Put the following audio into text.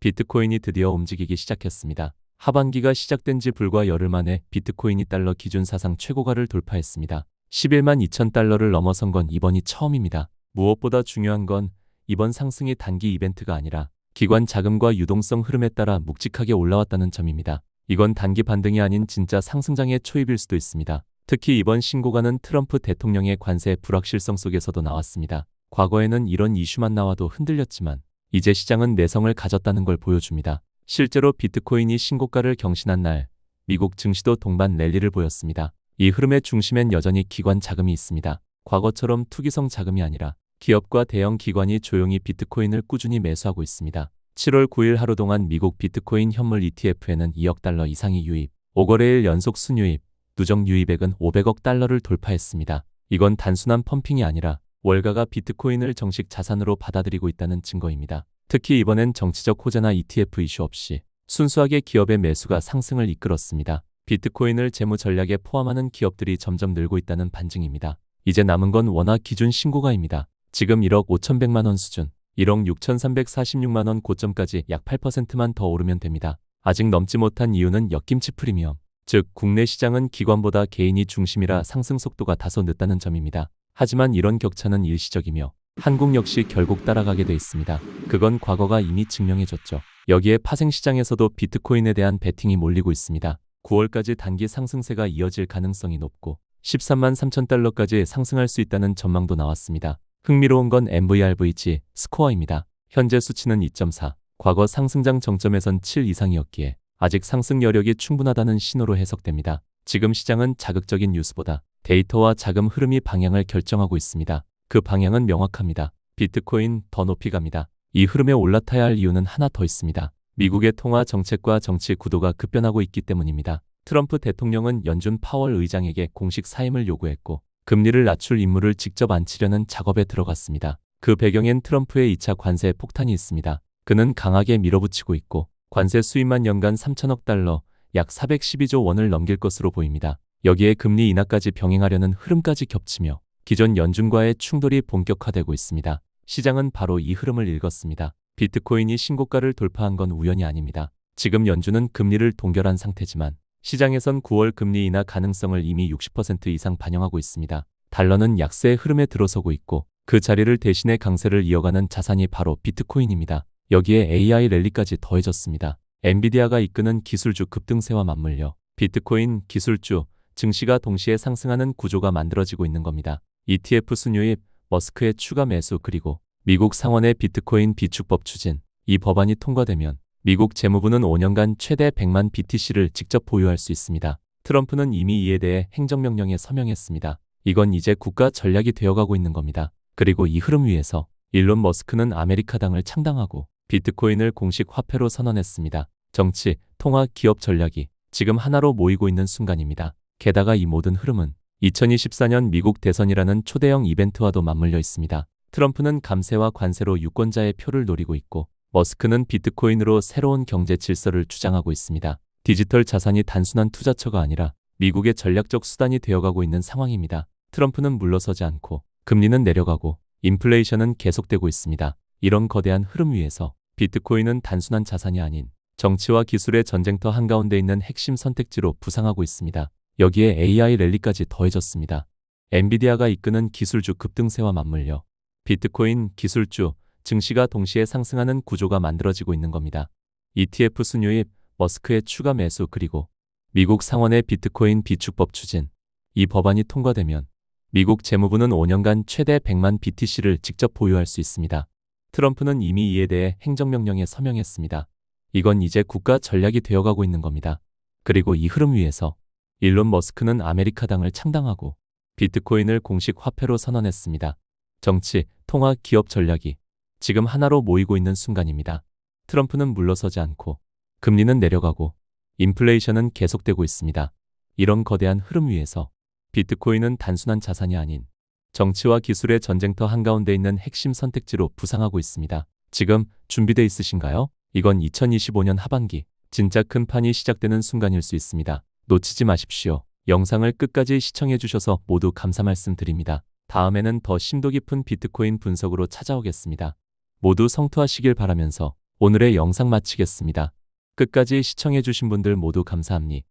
비트코인이 드디어 움직이기 시작했습니다. 하반기가 시작된 지 불과 열흘 만에 비트코인이 달러 기준 사상 최고가를 돌파했습니다. 11만 2천 달러를 넘어선 건 이번이 처음입니다. 무엇보다 중요한 건 이번 상승이 단기 이벤트가 아니라 기관 자금과 유동성 흐름에 따라 묵직하게 올라왔다는 점입니다. 이건 단기 반등이 아닌 진짜 상승장의 초입일 수도 있습니다. 특히 이번 신고가는 트럼프 대통령의 관세 불확실성 속에서도 나왔습니다. 과거에는 이런 이슈만 나와도 흔들렸지만 이제 시장은 내성을 가졌다는 걸 보여줍니다. 실제로 비트코인이 신고가를 경신한 날 미국 증시도 동반 랠리를 보였습니다. 이 흐름의 중심엔 여전히 기관 자금이 있습니다. 과거처럼 투기성 자금이 아니라 기업과 대형 기관이 조용히 비트코인을 꾸준히 매수하고 있습니다. 7월 9일 하루 동안 미국 비트코인 현물 ETF에는 2억 달러 이상이 유입, 5거래일 연속 순유입, 누적 유입액은 500억 달러를 돌파했습니다. 이건 단순한 펌핑이 아니라 월가가 비트코인을 정식 자산으로 받아들이고 있다는 증거입니다. 특히 이번엔 정치적 호재나 ETF 이슈 없이 순수하게 기업의 매수가 상승을 이끌었습니다. 비트코인을 재무 전략에 포함하는 기업들이 점점 늘고 있다는 반증입니다. 이제 남은 건 원화 기준 신고가입니다. 지금 1억 5,100만 원 수준, 1억 6,346만 원 고점까지 약 8%만 더 오르면 됩니다. 아직 넘지 못한 이유는 역김치 프리미엄, 즉 국내 시장은 기관보다 개인이 중심이라 상승 속도가 다소 늦다는 점입니다. 하지만 이런 격차는 일시적이며 한국 역시 결국 따라가게 돼 있습니다. 그건 과거가 이미 증명해줬죠. 여기에 파생시장에서도 비트코인에 대한 베팅이 몰리고 있습니다. 9월까지 단기 상승세가 이어질 가능성이 높고 13만 3천 달러까지 상승할 수 있다는 전망도 나왔습니다. 흥미로운 건 MVRVG 스코어입니다. 현재 수치는 2.4, 과거 상승장 정점에선 7 이상이었기에 아직 상승 여력이 충분하다는 신호로 해석됩니다. 지금 시장은 자극적인 뉴스보다 데이터와 자금 흐름이 방향을 결정하고 있습니다. 그 방향은 명확합니다. 비트코인 더 높이 갑니다. 이 흐름에 올라타야 할 이유는 하나 더 있습니다. 미국의 통화 정책과 정치 구도가 급변하고 있기 때문입니다. 트럼프 대통령은 연준 파월 의장에게 공식 사임을 요구했고 금리를 낮출 임무를 직접 안치려는 작업에 들어갔습니다. 그 배경엔 트럼프의 2차 관세 폭탄이 있습니다. 그는 강하게 밀어붙이고 있고 관세 수입만 연간 3천억 달러, 약 412조 원을 넘길 것으로 보입니다. 여기에 금리 인하까지 병행하려는 흐름까지 겹치며 기존 연준과의 충돌이 본격화되고 있습니다. 시장은 바로 이 흐름을 읽었습니다. 비트코인이 신고가를 돌파한 건 우연이 아닙니다. 지금 연준은 금리를 동결한 상태지만 시장에선 9월 금리 인하 가능성을 이미 60% 이상 반영하고 있습니다. 달러는 약세의 흐름에 들어서고 있고 그 자리를 대신해 강세를 이어가는 자산이 바로 비트코인입니다. 여기에 AI 랠리까지 더해졌습니다. 엔비디아가 이끄는 기술주 급등세와 맞물려 비트코인, 기술주, 증시가 동시에 상승하는 구조가 만들어지고 있는 겁니다. ETF 순유입, 머스크의 추가 매수 그리고 미국 상원의 비트코인 비축법 추진. 이 법안이 통과되면 미국 재무부는 5년간 최대 100만 BTC를 직접 보유할 수 있습니다. 트럼프는 이미 이에 대해 행정명령에 서명했습니다. 이건 이제 국가 전략이 되어가고 있는 겁니다. 그리고 이 흐름 위에서 일론 머스크는 아메리카당을 창당하고 비트코인을 공식 화폐로 선언했습니다. 정치, 통화, 기업 전략이 지금 하나로 모이고 있는 순간입니다. 게다가 이 모든 흐름은 2024년 미국 대선이라는 초대형 이벤트와도 맞물려 있습니다. 트럼프는 감세와 관세로 유권자의 표를 노리고 있고 머스크는 비트코인으로 새로운 경제 질서를 주장하고 있습니다. 디지털 자산이 단순한 투자처가 아니라 미국의 전략적 수단이 되어가고 있는 상황입니다. 트럼프는 물러서지 않고 금리는 내려가고 인플레이션은 계속되고 있습니다. 이런 거대한 흐름 위에서 비트코인은 단순한 자산이 아닌 정치와 기술의 전쟁터 한가운데 있는 핵심 선택지로 부상하고 있습니다. 여기에 AI 랠리까지 더해졌습니다. 엔비디아가 이끄는 기술주 급등세와 맞물려 비트코인, 기술주, 증시가 동시에 상승하는 구조가 만들어지고 있는 겁니다. ETF 순유입, 머스크의 추가 매수 그리고 미국 상원의 비트코인 비축법 추진. 이 법안이 통과되면 미국 재무부는 5년간 최대 100만 BTC를 직접 보유할 수 있습니다. 트럼프는 이미 이에 대해 행정명령에 서명했습니다. 이건 이제 국가 전략이 되어가고 있는 겁니다. 그리고 이 흐름 위에서 일론 머스크는 아메리카당을 창당하고 비트코인을 공식 화폐로 선언했습니다. 정치, 통화, 기업 전략이 지금 하나로 모이고 있는 순간입니다. 트럼프는 물러서지 않고 금리는 내려가고 인플레이션은 계속되고 있습니다. 이런 거대한 흐름 위에서 비트코인은 단순한 자산이 아닌 정치와 기술의 전쟁터 한가운데 있는 핵심 선택지로 부상하고 있습니다. 지금 준비돼 있으신가요? 이건 2025년 하반기 진짜 큰 판이 시작되는 순간일 수 있습니다. 놓치지 마십시오. 영상을 끝까지 시청해 주셔서 모두 감사 말씀드립니다. 다음에는 더 심도 깊은 비트코인 분석으로 찾아오겠습니다. 모두 성투하시길 바라면서 오늘의 영상 마치겠습니다. 끝까지 시청해주신 분들 모두 감사합니다.